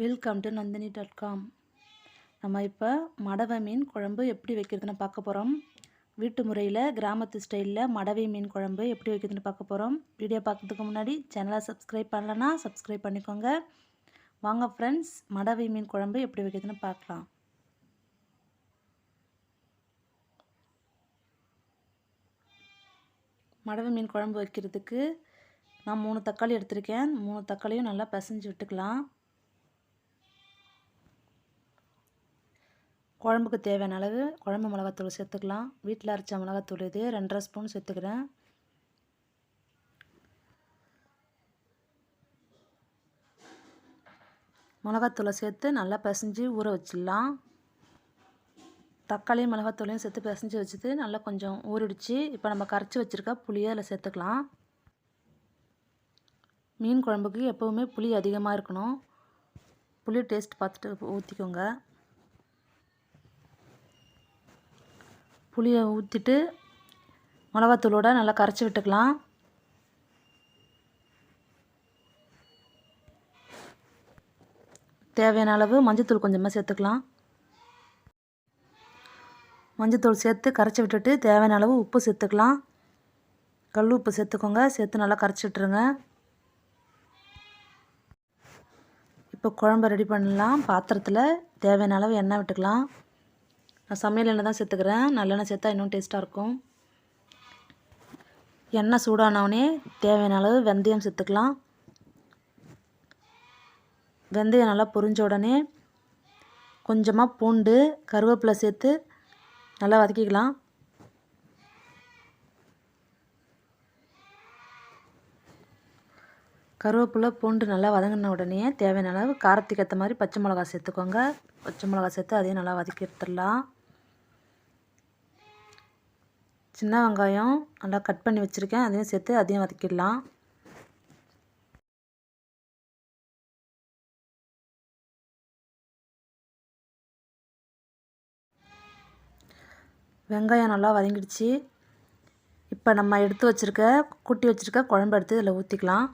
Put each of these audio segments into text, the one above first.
Welcome to Nandini dot com நம்ம இப்போ மடவை மீன் குழம்பு எப்படி வைக்கிறதுன்னு பார்க்க போகிறோம் வீட்டு முறையில் கிராமத்து ஸ்டைலில் மடவை மீன் குழம்பு எப்படி வைக்கிறதுன்னு பார்க்க போகிறோம் வீடியோ பார்க்குறதுக்கு முன்னாடி சேனலை சப்ஸ்கிரைப் பண்ணலன்னா சப்ஸ்கிரைப் பண்ணிக்கோங்க. வாங்க ஃப்ரெண்ட்ஸ் மடவை மீன் குழம்பு எப்படி வைக்கிறதுன்னு பார்க்கலாம். மடவை மீன் குழம்பு வைக்கிறதுக்கு நான் மூணு தக்காளி எடுத்திருக்கேன். மூணு தக்காளியும் நல்லா பிசைஞ்சு விட்டுக்கலாம். குழம்புக்கு தேவையான அளவு குழம்பு மிளகாத்தூள் சேர்த்துக்கலாம். வீட்டில் அரைச்ச மிளகாத்தூள் இது ரெண்டரை ஸ்பூன் சேர்த்துக்கிறேன். மிளகாத்தூளை சேர்த்து நல்லா பிசைஞ்சு ஊற வச்சிடலாம். தக்காளியும் மிளகாத்தூளையும் சேர்த்து பிசைஞ்சு வச்சுட்டு நல்லா கொஞ்சம் ஊறிடுச்சு. இப்போ நம்ம கரைச்சி வச்சுருக்க புளியை அதில் சேர்த்துக்கலாம். மீன் குழம்புக்கு எப்போவுமே புளி அதிகமாக இருக்கணும். புளி டேஸ்ட் பார்த்துட்டு ஊற்றிக்கோங்க புளியை ஊற்றிட்டு மிளகாத்தூளோட நல்லா கரைச்சி விட்டுக்கலாம். தேவையான அளவு மஞ்சத்தூள் கொஞ்சமாக சேர்த்துக்கலாம். மஞ்சத்தூள் சேர்த்து கரைச்சி விட்டுட்டு தேவையான அளவு உப்பு சேர்த்துக்கலாம். கல் உப்பு சேர்த்துக்கோங்க. சேர்த்து நல்லா கரைச்சி விட்டுருங்க. இப்போ குழம்பு ரெடி பண்ணலாம். பாத்திரத்தில் தேவையான அளவு எண்ணெய் விட்டுக்கலாம். நான் சமையல் எண்ணெய் தான் சேர்த்துக்கிறேன். நல்லெண்ணெய் சேர்த்தா இன்னும் டேஸ்ட்டாக இருக்கும். எண்ணெய் சூடானவுடனே தேவையான அளவு வெந்தயம் சேர்த்துக்கலாம். வெந்தயம் நல்லா பொரிஞ்ச உடனே கொஞ்சமாக பூண்டு கருவேப்பிலை சேர்த்து நல்லா வதக்கிக்கலாம். கருவேப்பிலை பூண்டு நல்லா வதங்கின உடனே தேவையான அளவு காரத்துக்கு ஏற்ற மாதிரி பச்சை மிளகா சேர்த்துக்கோங்க. பச்சை மிளகா சேர்த்து அதையும் நல்லா வதக்கி எடுத்துடலாம். சின்ன வெங்காயம் நல்லா கட் பண்ணி வச்சுருக்கேன். அதையும் சேர்த்து அதையும் வதக்கிடலாம். வெங்காயம் நல்லா வதங்கிடுச்சு. இப்போ நம்ம எடுத்து வச்சுருக்க குட்டி வச்சுருக்க குழம்பு எடுத்து இதில் ஊற்றிக்கலாம்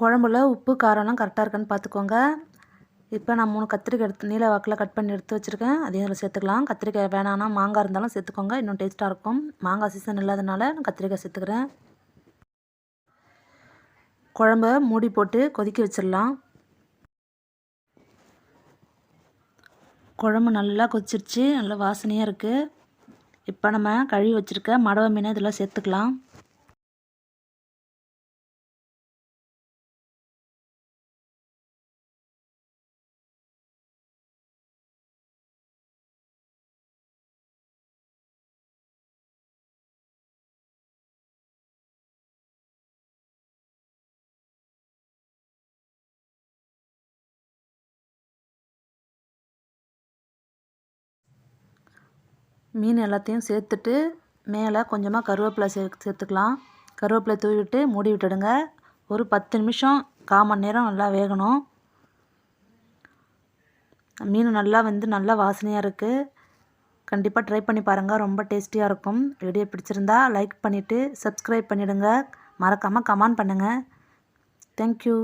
குழம்புல உப்பு காரம்லாம் கரெக்டாக இருக்கான்னு பார்த்துக்கோங்க இப்போ நான் மூணு கத்திரிக்காய் எடுத்து நீல வாக்கில் கட் பண்ணி எடுத்து வச்சுருக்கேன். அதையும் அதில் சேர்த்துக்கலாம். கத்திரிக்காய் வேணாம்னா மாங்காய் இருந்தாலும் சேர்த்துக்கோங்க. இன்னும் டேஸ்ட்டாக இருக்கும். மாங்காய் சீசன் இல்லாதனால நான் கத்திரிக்காய் சேர்த்துக்கிறேன். குழம்ப மூடி போட்டு கொதிக்க வச்சிடலாம். குழம்பு நல்லா கொதிச்சிருச்சு. நல்லா வாசனையாக இருக்குது இப்போ நம்ம கழுவி வச்சுருக்க மடவை மீனை இதெல்லாம் சேர்த்துக்கலாம். மீன் எல்லாத்தையும் சேர்த்துட்டு மேலே கொஞ்சமாக கருவேப்பிலை சே சேர்த்துக்கலாம். கருவேப்பிலை தூவி விட்டு மூடி விட்டுடுங்க. ஒரு பத்து நிமிஷம் கால் மணி நேரம் நல்லா வேகணும். மீன் நல்லா வந்து நல்லா வாசனையாக இருக்குது கண்டிப்பாக ட்ரை பண்ணி பாருங்கள் ரொம்ப டேஸ்டியாக இருக்கும். வீடியோ பிடிச்சிருந்தா லைக் பண்ணிவிட்டு சப்ஸ்கிரைப் பண்ணிவிடுங்க மறக்காமல் கமெண்ட் பண்ணுங்கள் தேங்க்யூ